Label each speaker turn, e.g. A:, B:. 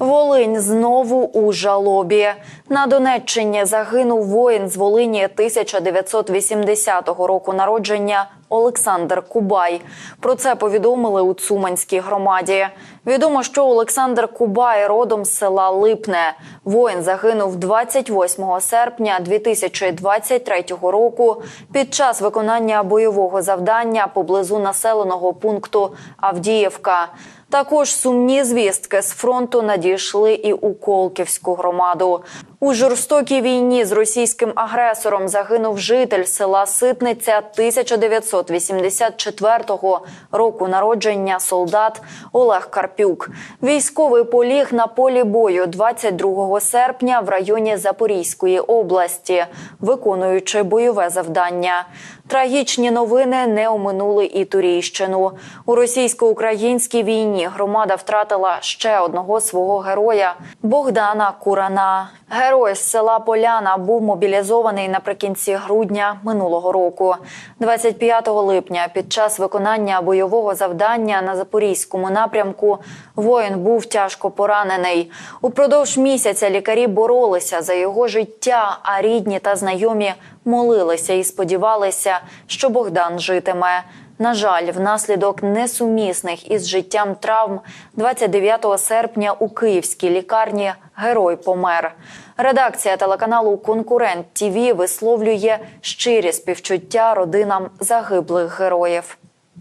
A: Волинь знову у жалобі. На Донеччині загинув воїн з Волині 1980 року народження Олександр Кубай. Про це повідомили у Цуманській громаді. Відомо, що Олександр Кубай родом з села Липне. Воїн загинув 28 серпня 2023 року під час виконання бойового завдання поблизу населеного пункту Авдіївка. Також сумні звістки з фронту надійшли і у Колківську громаду. У жорстокій війні з російським агресором загинув житель села Ситниця 1984 року народження солдат Олег Карпюк. Військовий поліг на полі бою 22 серпня в районі Запорізької області, виконуючи бойове завдання. Трагічні новини не оминули і Турійщину. У російсько-українській війні громада втратила ще одного свого героя Богдана Курана. Герой з села Поляна був мобілізований наприкінці грудня минулого року. 25 липня під час виконання бойового завдання на запорізькому напрямку воїн був тяжко поранений. Упродовж місяця лікарі боролися за його життя, а рідні та знайомі молилися і сподівалися, що Богдан житиме. На жаль, внаслідок несумісних із життям травм 29 серпня у київській лікарні герой помер. Редакція телеканалу Конкурент ТІВІ висловлює щирі співчуття родинам загиблих героїв.